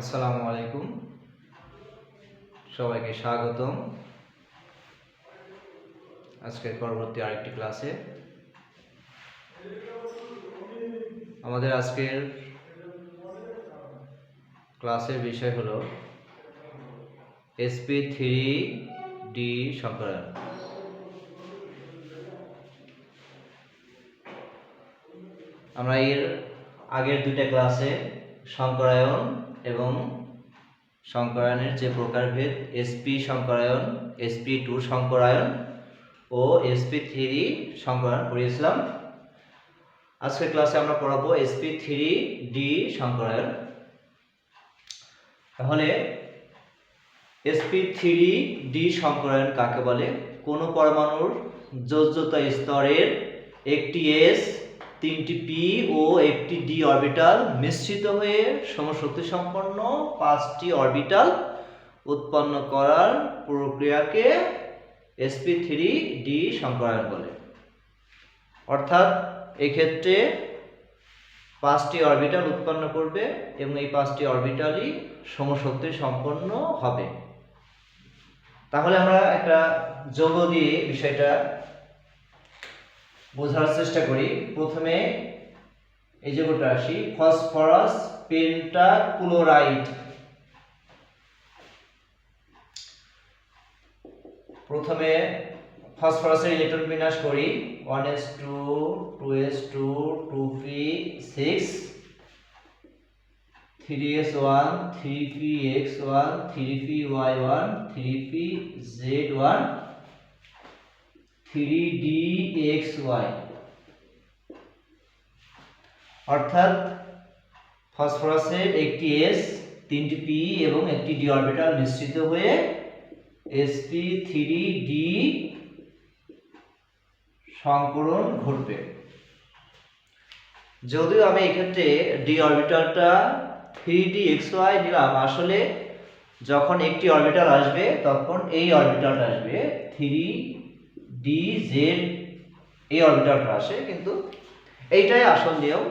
আসসালামু আলাইকুম। সবাইকে স্বাগতম। আজকের পরবর্তী আরেকটি ক্লাসে। আমাদের আজকের ক্লাসের বিষয় হলো এসপি থ্রি ডি সংকলন আমরা এর আগের দুইটা ক্লাসে সংকরায়ন এবং সংকরায়নের যে প্রকারভেদ এসপি সংকরায়ন এসপি টু সংকরায়ন ও এসপি থ্রি সংকরায়ন পড়িয়েছিলাম আজকের ক্লাসে আমরা পড়াবো এসপি থ্রি ডি সংকরায়ন। তাহলে এসপি থ্রি ডি সংকরায়ন কাকে বলে? কোনো পরমাণুর যোজ্যতা স্তরের একটি এস তিনটি পি ও একটি ডি অরবিটাল মিশ্রিত হয়ে সমশক্তি সম্পন্ন পাঁচটি অরবিটাল উৎপন্ন করার প্রক্রিয়াকে এসপি থ্রি ডি সংকরায়ন বলে। অর্থাৎ এক্ষেত্রে পাঁচটি অরবিটাল উৎপন্ন করবে এবং এই পাঁচটি অরবিটালই সমশক্তি সম্পন্ন হবে। তাহলে আমরা একটা যোগ দিয়ে বিষয়টা বোঝার চেষ্টা করি। প্রথমে এই যে যোগটা আসি ফসফরাস পেন্টাক্লোরাইড প্রথমে ফসফরাসের ইলেকট্রন বিন্যাস করি। One S two two S two two P, six. Three S one, three P X one, three P Y one, three P Z one. Three D X Y অর্থাৎ ফসফরাসের একটি S তিনটি P এবং একটি D orbital মিশ্রিত হয়ে SP three D সংকরণ ঘটবে। যদিও আমি এক্ষেত্রে ডি অরবিটালটা থ্রি ডি এক্স ওয়াই নিলাম, আসলে যখন একটি অরবিটাল আসবে, তখন এই অরবিটালটা আসবে থ্রি ডি জেড এই অরবিটালটা আসে, কিন্তু এইটাই আসল নিয়ম।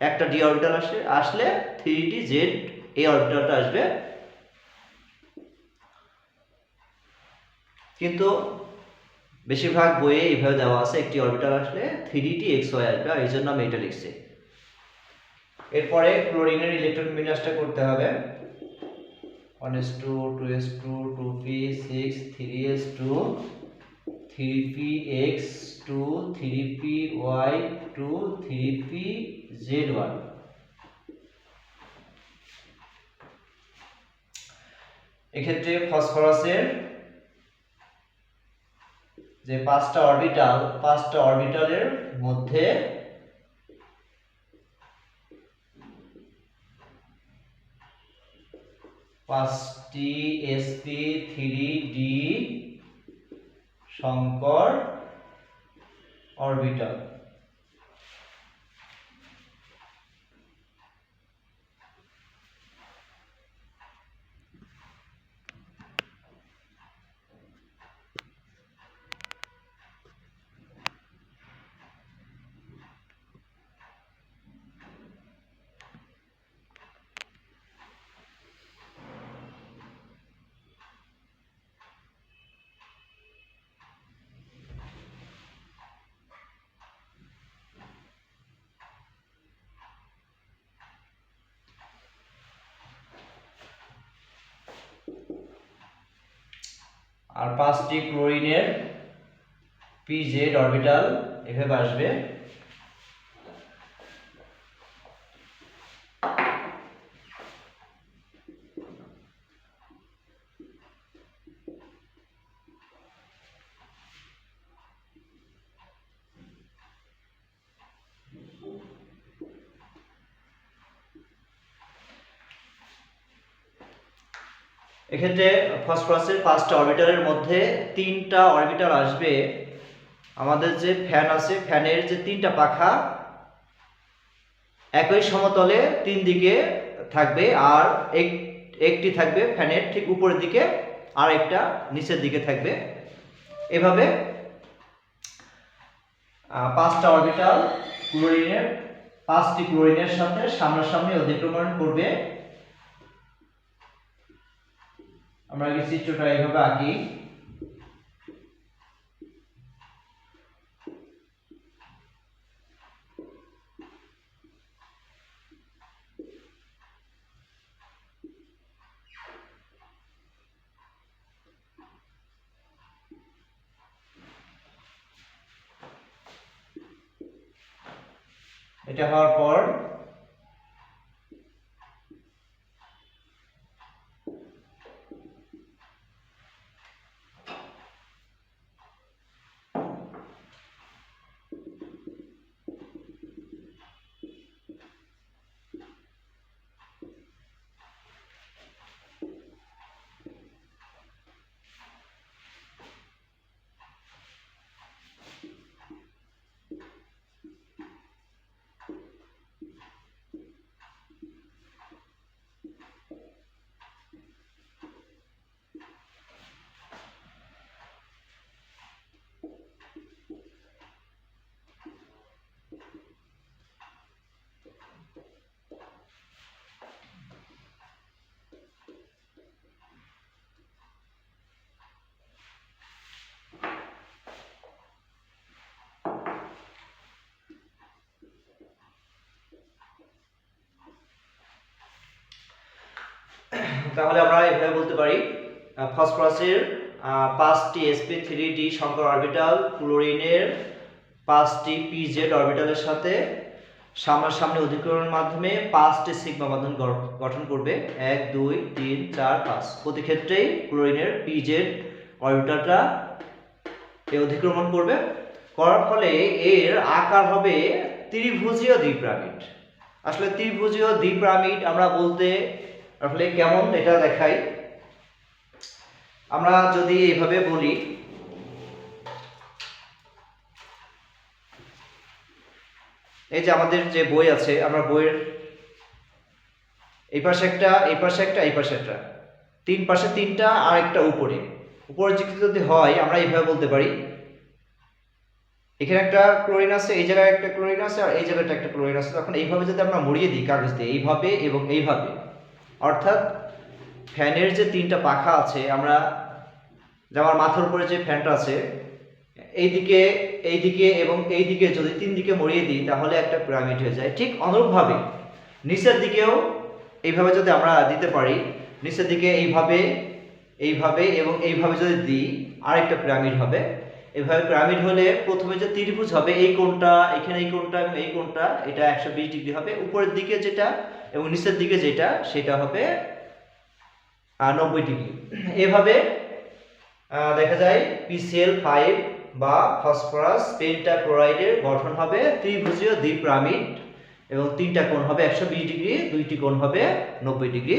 একটা ডি অরবিটাল আসে, আসলে থ্রি ডি জেড এই অরবিটালটা আসবে। কিন্তু বেশিরভাগ বইয়ে এইভাবে দেওয়া আছে, একটি অরবিটাল আসলে থ্রি ডি এক্স ওয়াই আসবে এই জন্য আমি এটা লিখছি। এরপরে ক্লোরিনের ইলেকট্রন বিন্যাসটা করতে হবে। One S two two S two two P six three S two three P X two three P Y two three P Z one এক্ষেত্রে ফসফরাসের যে পাঁচটা অরবিটাল পাঁচটা অরবিটালের মধ্যে পাঁচটি এসপি থ্রি ডি সংকর অরবিটাল। আর পাঁচটি ক্লোরিনের পি জেড অরবিটাল এভাবে আসবে। এক্ষেত্রে ফসফরাসের পাঁচটা অরবিটালের মধ্যে তিনটা অরবিটাল আসবে। আমাদের যে ফ্যান আছে ফ্যানের যে তিনটা পাখা, একই সমতলে তিন দিকে থাকবে আর এক, একটি থাকবে ফ্যানের ঠিক উপরের দিকে, আর একটা নিচের দিকে থাকবে। এভাবে পাঁচটা অরবিটাল ক্লোরিনের পাঁচটি ক্লোরিনের সাথে সামনাসামনি অধিক্রমণ করবে। আমরা আগে চিত্রটা এইভাবে আঁকি। এটা হওয়ার পর তাহলে আমরা এভাবে বলতে পারি ফসফরাসের পাঁচটি sp3 থ্রি ডি সংকর অরবিটাল ক্লোরিনের পাঁচটি পিজেড অরবিটালের সাথে সামনাসামনি অধিকরণের মাধ্যমে পাঁচটি সিগমা বন্ধন গঠ- গঠন করবে। এক, দুই, তিন, চার, পাঁচ। প্রতি ক্ষেত্রেই ক্লোরিনের পিজেড অরবিটালটা এ অধিক্রমণ করবে। করার ফলে এর আকার হবে ত্রিভুজীয় দ্বিপ্রামিড। আসলে ত্রিভুজীয় দ্বিপ্রামিড আমরা বলতে আসলে কেমন এটা দেখাই? আমরা যদি এইভাবে বলি, এই যে আমাদের যে বই আছে, আমরা বইয়ের এই পাশে একটা, এই পাশে একটা, এই পাশে একটা। তিন পাশে তিনটা, আর একটা উপরে। উপরের দিকে যদি হয়, আমরা এইভাবে বলতে পারি। এখানে একটা ক্লোরিন আছে, এই জায়গায় একটা ক্লোরিন আছে, আর এই জায়গাটা একটা ক্লোরিন আছে। তখন এইভাবে যদি আমরা মরিয়ে দিই কাগজ দিয়ে, এইভাবে এবং এইভাবে। অর্থাৎ ফ্যানের যে তিনটা পাখা আছে, আমরা যে আমার মাথার উপরে যে ফ্যানটা আছে, এইদিকে এইদিকে এবং এইদিকে যদি তিন দিকে মরিয়ে দিই, তাহলে একটা পিরামিড হয়ে যায়। ঠিক অনুরূপভাবে নিচের দিকেও এইভাবে যদি আমরা দিতে পারি, নিচের দিকে এইভাবে এইভাবে এবং এইভাবে যদি দিই, আরেকটা পিরামিড হবে। এভাবে পিরামিড হলে প্রথমে যে ত্রিভুজ হবে, এই কোণটা, এখানে এই কোণটা এবং এই কোণটা, এটা একশো বিশ ডিগ্রি হবে। উপরের দিকে যেটা এবং নিচের দিকে যেটা, সেটা হবে নব্বই ডিগ্রি। এভাবে দেখা যায় পিসিএল ফাইভ বা ফসফরাস পেন্টাক্লোরাইডের গঠন হবে ত্রিভুজীয় দ্বিপ্রামিড এবং তিনটা কোণ হবে একশো বিশ ডিগ্রি, দুইটি কোণ হবে নব্বই ডিগ্রি।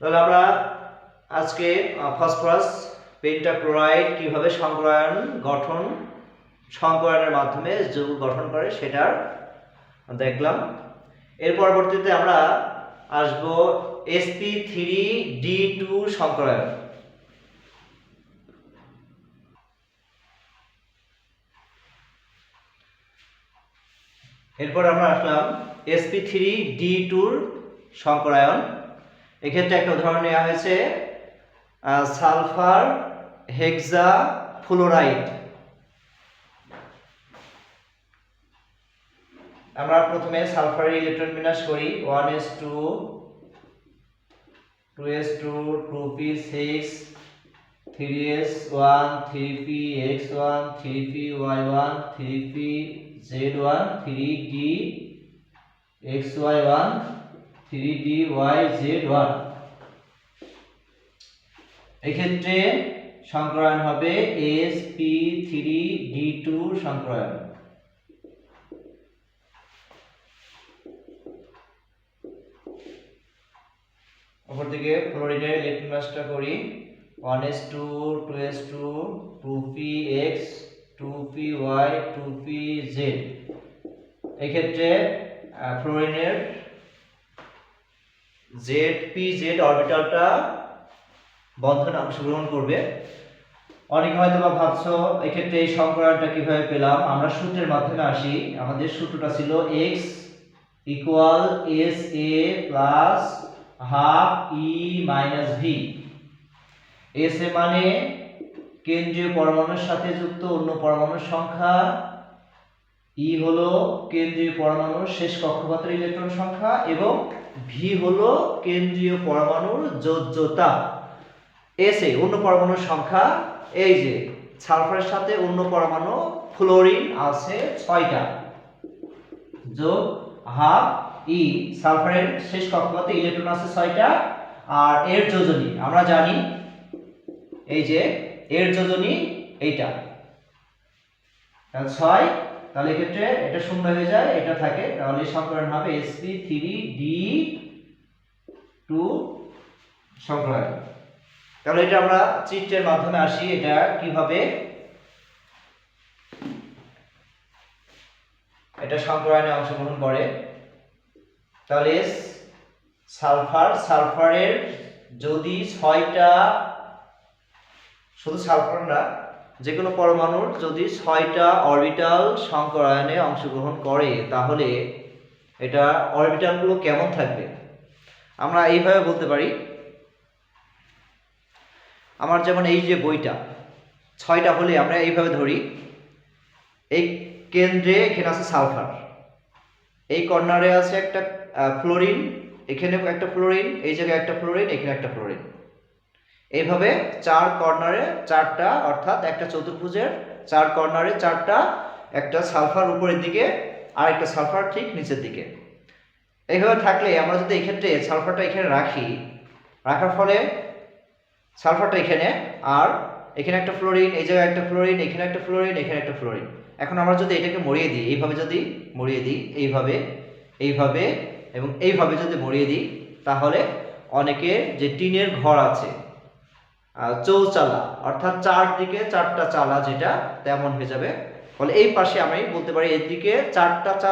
তাহলে আমরা আজকে ফসফরাস পেন্টাক্লোরাইড কীভাবে সংকরায়ন গঠন, সংকরায়নের মাধ্যমে যৌগ গঠন করে সেটার দেখলাম। এর পরবর্তীতে আমরা আসব এসপি থ্রি ডি টু সংকরায়ন। এরপর আমরা আসলাম এসপি থ্রি ডি টুর সংকরায়ন। এক্ষেত্রে একটা উদাহরণ নেওয়া হয়েছে সালফার হেক্সা ফ্লোরাইড আমরা প্রথমে সালফারের ইলেকট্রন বিন্যাস করি। One S two two S two two P six three S one three P X one three P Y one three P Z one three D X Y one three D Y Z one এক্ষেত্রে সংকরায়ন হবে S P three D two সংকরায়ন অপরদিকে ফ্লোরিনের লিটমাসটা করি। One S two two S two two P X two P Y two P Z এক্ষেত্রে ফ্লোরিনের Z P Z অরবিটালটা বন্ধনে অংশগ্রহণ করবে। অনেকে হয়তো বা ভাবছ, এক্ষেত্রে এই সংকরণটা কীভাবে পেলাম? আমরা সূত্রের মাধ্যমে আসি। আমাদের সূত্রটা ছিল X equal S A plus half E minus V S A মানে কেন্দ্রীয় পরমাণুর সাথে যুক্ত অন্য পরমাণুর সংখ্যা। ই হলো কেন্দ্রীয় পরমাণুর শেষ কক্ষপথের ইলেকট্রন সংখ্যা এবং ভি হলো কেন্দ্রীয় পরমাণুর যোজ্যতা। এস অন্য পরমাণুর সংখ্যা এই যে সালফারের সাথে অন্য পরমাণু ফ্লোরিন আছে ছয়টা। যোগ হাফ ই সালফারের শেষ কক্ষপথে ইলেকট্রন আছে ছয়টা। আর এর যোজনী, আমরা জানি এই যে এর যোজনী এইটা। ছয়, তাহলে এক্ষেত্রে এটা শূন্য হয়ে যায়, এটা থাকে। তাহলে সংকলন হবে এসপি থ্রি ডি টু সংকলন। তাহলে এটা আমরা চিত্রের মাধ্যমে আসি, এটা কীভাবে? এটা সংকলনে অংশগ্রহণ করে। তাহলে সালফার, সালফারের যদি ছয়টা, শুধু সালফার না যে কোনো পরমাণুর যদি ছয়টা অরবিটাল সংকরায়নে অংশগ্রহণ করে, তাহলে এটা অরবিটালগুলো কেমন থাকবে? আমরা এইভাবে বলতে পারি। আমার যেমন এই যে বইটা, ছয়টা হলে আমরা এইভাবে ধরি। এই কেন্দ্রে এখানে আছে সালফার। এই কর্নারে আছে একটা ফ্লোরিন, এখানে একটা ফ্লোরিন, এই জায়গায় একটা ফ্লোরিন, এখানে একটা ফ্লোরিন। এইভাবে চার কর্নারে চারটা, অর্থাৎ একটা চতুর্ভুজের চার কর্নারে চারটা, একটা সালফার উপরের দিকে আর একটা সালফার ঠিক নিচের দিকে। এইভাবে থাকলে আমরা যদি এক্ষেত্রে সালফারটা এখানে রাখি, রাখার ফলে সালফারটা এখানে, আর এখানে একটা ফ্লোরিন, এই জায়গায় একটা ফ্লোরিন, এখানে একটা ফ্লোরিন, এখানে একটা ফ্লোরিন। এখন আমরা যদি এটাকে মরিয়ে দিই, এইভাবে যদি মরিয়ে দিই, এইভাবে এইভাবে, এবং এইভাবে যদি মরিয়ে দিই, তাহলে অনেকে যে টিনের ঘর আছে চৌচালা, অর্থাৎ চারদিকে চারটা চালা যেটা, তেমন হয়ে যাবে। ফলে এই পাশে আমি বলতে পারি, এদিকে চারটা চা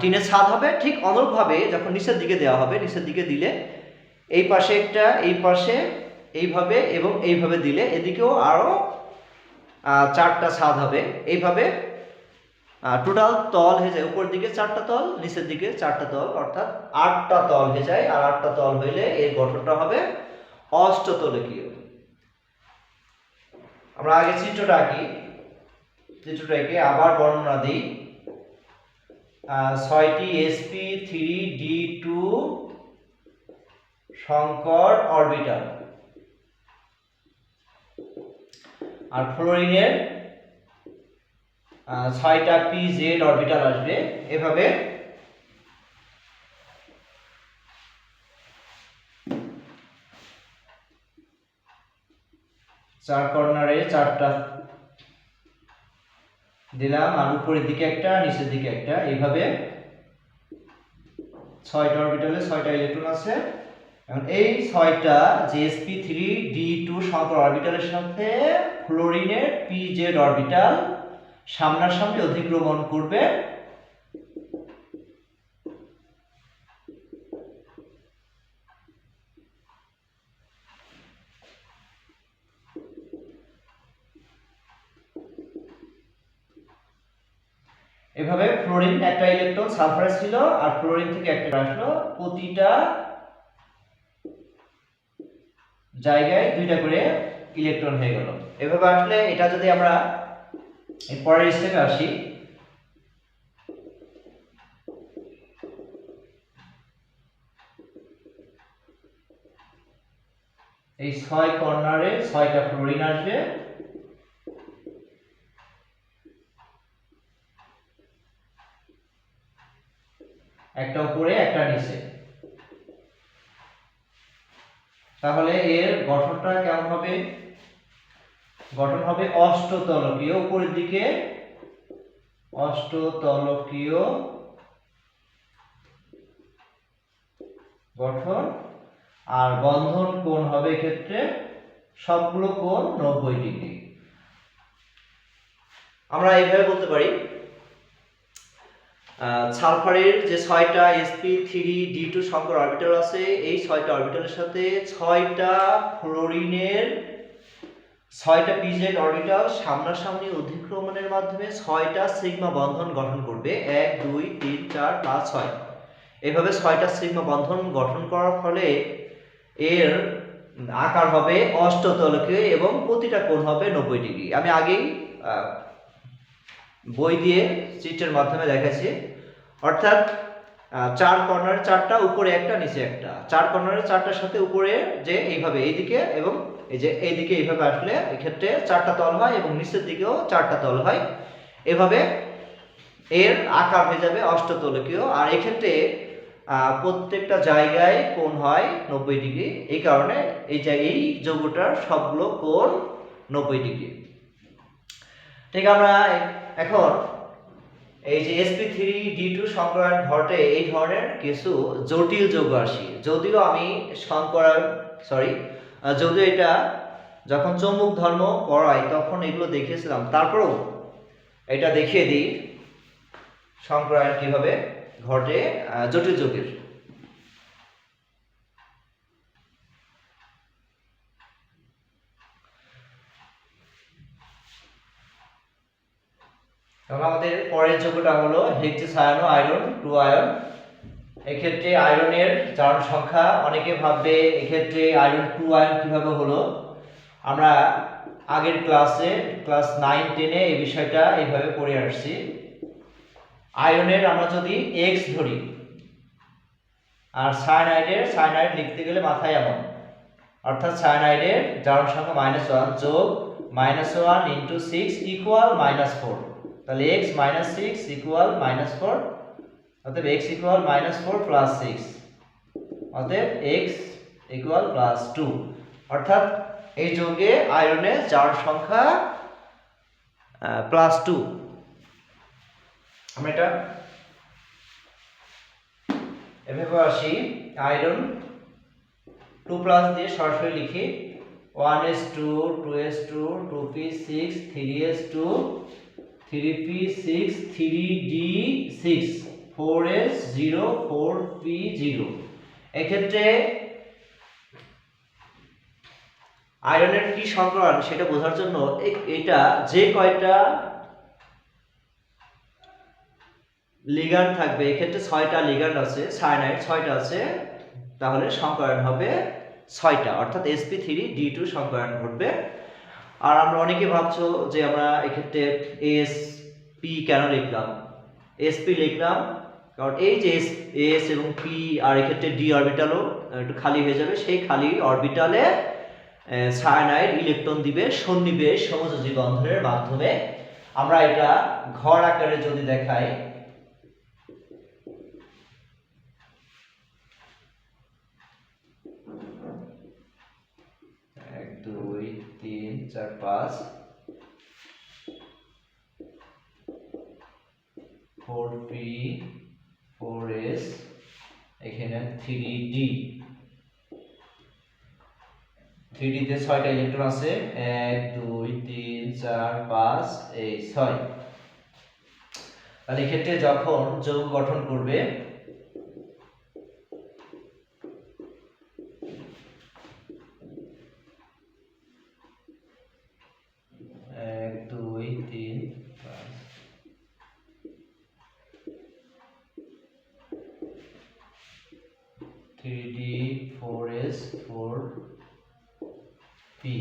টিনের ছাদ হবে, ঠিক অনুরূপভাবে যখন নিচের দিকে দেওয়া হবে, নিচের দিকে দিলে এই পাশে একটা, এই পাশে এইভাবে এবং এইভাবে দিলে এদিকেও আরও চারটা ছাদ হবে। এইভাবে টোটাল তল হয়ে যায়। উপর দিকে চারটা তল, নিচের দিকে চারটা তল, অর্থাৎ আটটা তল হয়ে যায়। আর আটটা তল হইলে এর গঠনটা হবে অষ্টতলকীয়। আমরা আগে চিত্রটা আঁকি। চিত্রটা এঁকে আবার বর্ণনা দিই। ছয়টি এসপি থ্রি ডি টু সংকর অরবিটাল। আর ফ্লোরিনের ছয়টা পি জেড অরবিটাল আসবে। এভাবে চার কর্নারে চারটা দিলাম, আর উপরের দিকে একটা, নিচের দিকে একটা। এইভাবে ছয়টা অরবিটালে ছয়টা ইলেকট্রন আছে। এখন এই ছয়টা জিএসপি থ্রি ডি টু অরবিটালের সাথে ফ্লোরিনের পি জেড অরবিটাল সামনাসামনি অধিক্রমণ করবে। এভাবে ফ্লোরিন একটা ইলেকট্রন সালফারে ছিল আর ফ্লোরিন থেকে একটা আসলো। প্রতিটা জায়গায় দুইটা করে ইলেকট্রন হয়ে গেল। এভাবে আসলে এটা যদি আমরা পরের স্টেপে আসি, এই ছয় কর্নারে ছয়টা ফ্লোরিন আসবে। একটা উপরে, একটা নিচে। তাহলে এর গঠনটা কেমন হবে? গঠন হবে অষ্টতলকীয়, উপরের দিকে অষ্টতলকীয় গঠন। আর বন্ধন কোণ হবে এক্ষেত্রে সবগুলো কোণ নব্বই ডিগ্রি। আমরা এইভাবে বলতে পারি সালফারের যে ছয়টা এসপি থ্রি ডি টু সংকর অরবিটাল আছে, এই ছয়টা অরবিটালের সাথে ছয়টা ফ্লোরিনের ছয়টা পিজেড অরবিটাল সামনাসামনি অধিক্রমণের মাধ্যমে ছয়টা সিগমা বন্ধন গঠন করবে। এক, দুই, তিন, চার, পাঁচ, ছয়। এভাবে ছয়টা সিগমা বন্ধন গঠন করার ফলে এর আকার হবে অষ্টতলকীয় এবং প্রতিটা কোণ হবে নব্বই ডিগ্রি। আমি আগেই বই দিয়ে চিত্রের মাধ্যমে দেখাচ্ছি। অর্থাৎ চার কর্নার চারটা, উপরে একটা, নিচে একটা। চার কর্নারের চারটার সাথে উপরে যে এইভাবে এইদিকে এবং এই যে এইদিকে এইভাবে আসলে এক্ষেত্রে চারটা তল হয় এবং নিচের দিকেও চারটা তল হয়। এভাবে এর আকার হয়ে যাবে অষ্টতলকীয়। আর এক্ষেত্রে প্রত্যেকটা জায়গায় কোণ হয় নব্বই ডিগ্রি। এই কারণে এই যে এই যৌগটার সবগুলো কোণ নব্বই ডিগ্রি। ঠিক আমরা এখন এই যে এসপি থ্রি ডি টু সংকরায়ন ঘটে, এই ধরনের কিছু জটিল যৌগ আসি। যদিও আমি সংকরায়ন সরি যদিও এটা যখন চৌম্বক ধর্ম পড়াই তখন এগুলো দেখিয়েছিলাম। তারপরেও এটা দেখিয়ে দিই সংকরায়ন কীভাবে ঘটে জটিল যৌগের। এবং আমাদের পরের যোগ্যটা হলো হেক্সিসায়ানো আয়রন টু আয়ন এক্ষেত্রে আয়রনের জারণ সংখ্যা, অনেকে ভাববে এক্ষেত্রে আয়রন টু আয়ন কীভাবে হলো? আমরা আগের ক্লাসে ক্লাস নাইন টেনে এই বিষয়টা এইভাবে পড়ে আসছি। আয়রনের আমরা যদি এক্স ধরি, আর সায়ানাইডের সায়ানাইড লিখতে গেলে মাথায় এমন। অর্থাৎ সায়ানাইডের জারণ সংখ্যা মাইনাস ওয়ান যোগ minus one into six equal minus four তাহলে X minus six equal minus four অতএব X equal minus four plus six অতএব এক্স ইকুয়াল প্লাস টু অর্থাৎ এই যোগে আয়রনের চার সংখ্যা প্লাস টু আমরা এটা এভাবে আসি, আয়রন টু প্লাস দিয়ে সরাসরি লিখি। One S two two S two two P six three S two three P six three D six four S zero four P zero এক্ষেত্রে আয়রনের কি সংকরণ সেটা বোঝার জন্য এটা যে কয়টা লিগান্ড থাকবে, এক্ষেত্রে ছয়টা লিগান্ড আছে, সায়ানাইড ছয়টা আছে, তাহলে সংকরণ হবে ছয়টা। অর্থাৎ এসপি থ্রি ডি টু সংকরণ ঘটবে আর আমরা অনেকে ভাবছ যে আমরা এক্ষেত্রে এস পি কেন লিখলাম? এসপি লিখলাম, কারণ এই যে এস এস এবং পি আর এক্ষেত্রে ডি অরবিটালও একটু খালি হয়ে যাবে। সেই খালি অরবিটালে সায়ানাইড ইলেকট্রন দিবে সন্নিবেশ সমযোজী বন্ধনের মাধ্যমে। আমরা এটা ঘর আকারে যদি দেখাই এক দুই তিন চার পাঁচ ফোর পি ফোর এস এখানে থ্রি ডি থ্রি ডিতে ছয়টা ইলেকট্রন আছে। এক, দুই, তিন, চার, পাঁচ, এই ছয়। তাহলে এক্ষেত্রে যখন যৌগ গঠন করবে এক দুই তিন পাঁচ three D four S four P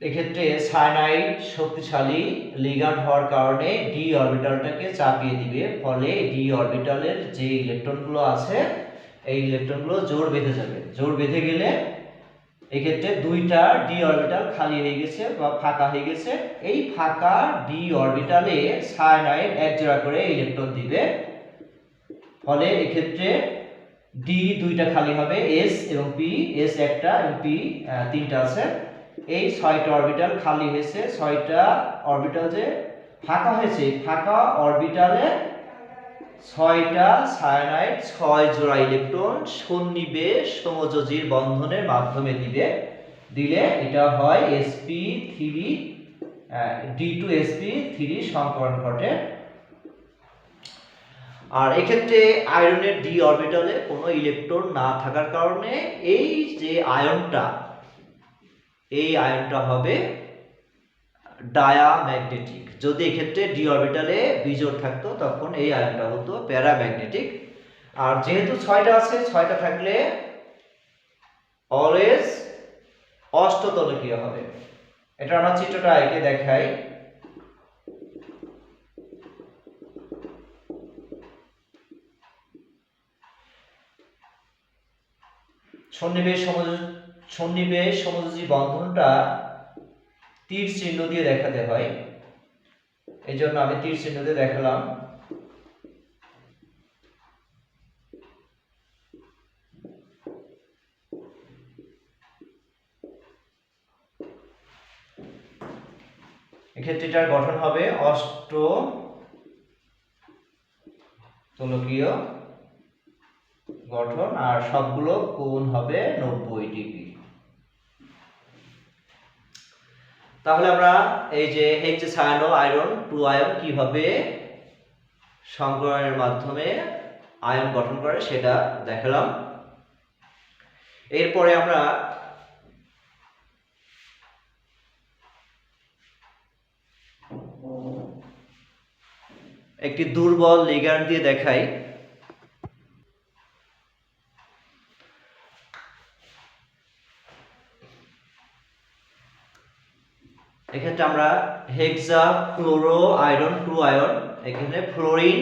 এক্ষেত্রে সায়ানাইড শক্তিশালী লিগান্ড হওয়ার কারণে ডি অরবিটালটাকে চাপিয়ে দিবে। ফলে ডি অরবিটালের যে ইলেকট্রনগুলো আছে, এই ইলেকট্রনগুলো জোর বেঁধে যাবে। জোর বেঁধে গেলে এক্ষেত্রে দুইটা ডি অরবিটাল খালি হয়ে গেছে বা ফাঁকা হয়ে গেছে। এই ফাঁকা ডি অরবিটালে সায়ানাইড এক জোড়া করে ইলেকট্রন দিবে। ফলে এক্ষেত্রে ডি দুইটা খালি হবে এস এবং পি এস একটা এবং পি তিনটা আছে। এই ছয়টা অরবিটাল খালি হয়েছে, ছয়টা অরবিটাল যে ফাঁকা হয়েছে ফাঁকা অরবিটালে ছয়টা সায়ানাইড ছয় জোড়া ইলেকট্রন সন্নিবেশ সমযোজীর বন্ধনের মাধ্যমে দিবে। দিলে এটা হয় SP three D two SP three সংকরণ ঘটে। আর এক্ষেত্রে আয়রনের ডি অরবিটালে কোনো ইলেকট্রন না থাকার কারণে এই যে আয়নটা এই আয়নটা হবে ডায়াম্যাগনেটিক যদি এক্ষেত্রে ডি অরবিটালে বিজোড় থাকতো, তখন এই আয়নটা হতো প্যারাম্যাগনেটিক আর যেহেতু ছয়টা আছে, ছয়টা থাকলে অলওয়েজ অষ্টতলকীয় হবে। এটা আমরা চিত্রটা এঁকে দেখাই। সন্নিবেশ সমযোজী সন্নিবেশ সমযোজী বন্ধনটা তীর চিহ্ন দিয়ে দেখাতে হয়। এই জন্য আমি তীর চিহ্ন দিয়ে দেখালাম। এক্ষেত্রে এটার গঠন হবে অষ্ট তোলকীয় গঠন, আর সবগুলো কোণ হবে নব্বই ডিগ্রি। তাহলে আমরা এই যে হেক্সাসায়ানো আয়রন টু আয়ন কীভাবে সংকরণের মাধ্যমে আয়ন গঠন করে সেটা দেখালাম। এরপরে আমরা একটি দুর্বল লিগ্যান্ড দিয়ে দেখাই। এক্ষেত্রে আমরা hexachloro iron two iron এখানে ফ্লোরিন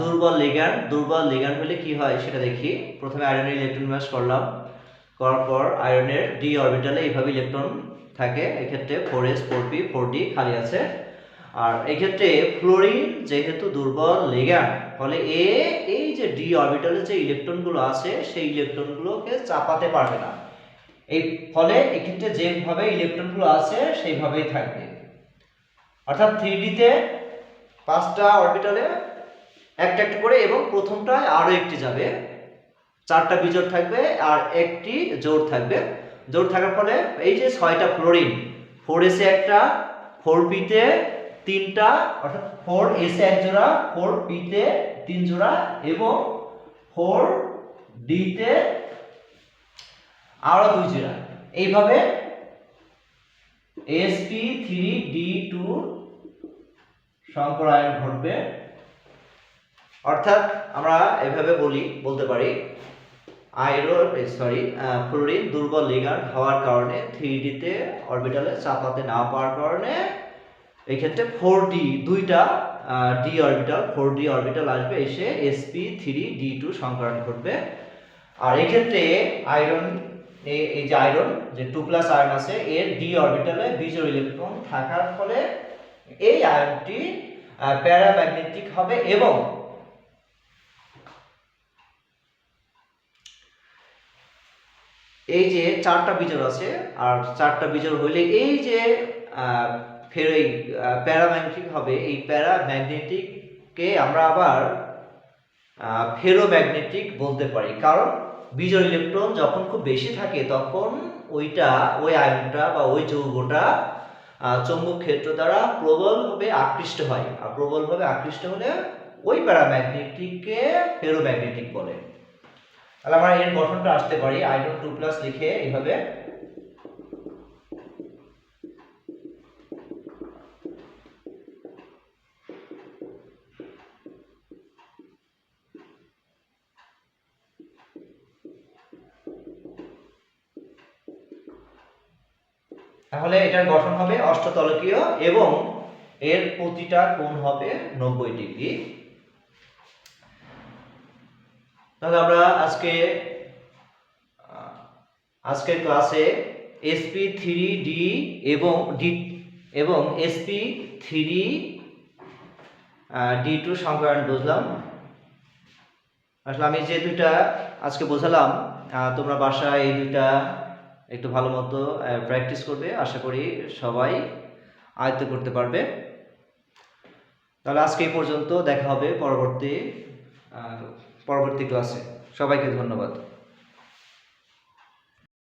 দুর্বল লিগ্যান্ড দুর্বল লিগ্যান্ড হলে কি হয় সেটা দেখি। প্রথমে আয়রনের ইলেকট্রন ম্যাচ করলাম, করার পর আয়রনের ডি অরবিটালে এইভাবে ইলেকট্রন থাকে। এক্ষেত্রে four S four P four D খালি আছে। আর এক্ষেত্রে ফ্লোরিন যেহেতু দুর্বল লিগ্যান্ড ফলে এ, এই যে ডি অরবিটালে যে ইলেকট্রনগুলো আছে, সেই ইলেকট্রনগুলোকে চাপাতে পারবে না। এই ফলে এক্ষেত্রে যেভাবে ইলেকট্রনগুলো আছে, সেইভাবেই থাকবে। অর্থাৎ থ্রি ডিতে পাঁচটা অরবিটালে একটা একটা করে এবং প্রথমটায় আরও একটি যাবে। চারটা বিজোড় থাকবে আর একটি জোর থাকবে। জোর থাকার ফলে এই যে ছয়টা ফ্লোরিন, ফোর এসে একটা, ফোর পিতে তিনটা, অর্থাৎ ফোর এসে এক জোড়া, ফোর পিতে তিন জোড়া এবং ফোর ডিতে আরও দুই জোড়া। এইভাবে এসপি থ্রি ডি টু সংকরায়ন ঘটবে। অর্থাৎ আমরা এভাবে বলি, বলতে পারি আয়রন সরি ফ্লোরিন দুর্বল লিগান্ড হওয়ার কারণে থ্রি ডিতে অরবিটালে চাপাতে না পাওয়ার কারণে এই ক্ষেত্রে ফোর ডি দুইটা D orbital four D orbital আসবে, এসে এসপি থ্রি ডি টু সংকরণ ঘটবে। আর এক্ষেত্রে আয়রন এই- যে আয়রন, যে টু প্লাস আয়রন আছে, এর ডি অরবিটালে বিজোড় ইলেকট্রন থাকার ফলে এই আয়নটি প্যারাম্যাগনেটিক হবে এবং এই যে চারটা বিজোড় আছে, আর চারটা বিজোড় হইলে এই যে ফের এই প্যারাম্যাগনেটিক হবে, এই প্যারাম্যাগনেটিককে আমরা আবার ফেরোম্যাগনেটিক বলতে পারি। কারণ বিজোড় ইলেকট্রন যখন খুব বেশি থাকে, তখন ওইটা, ওই আয়নটা বা ওই যৌগটা চৌম্বক ক্ষেত্র দ্বারা প্রবলভাবে আকৃষ্ট হয়। আর প্রবলভাবে আকৃষ্ট হলে ওই প্যারাম্যাগনেটিককে ফেরোম্যাগনেটিক বলে। তাহলে আমরা এর গঠনটা আসতে পারি, আয়রন টু প্লাস লিখে এইভাবে তাহলে এটার গঠন হবে অষ্টতলকীয় এবং এর প্রতিটা কোণ হবে নব্বই ডিগ্রি। তাহলে আমরা আজকে আজকের ক্লাসে এসপি থ্রি ডি এবং ডি এবং এসপি থ্রি ডি টু সংকরণ বুঝলাম। আসলে আমি যে দুইটা আজকে বোঝালাম তোমরা বাসায় এই দুইটা একটু ভালো মতো প্র্যাকটিস করবে, আশা করি সবাই আয়ত্ত করতে পারবে। তাহলে আজকে এই পর্যন্ত দেখা হবে পরবর্তী পরবর্তী ক্লাসে সবাইকে ধন্যবাদ।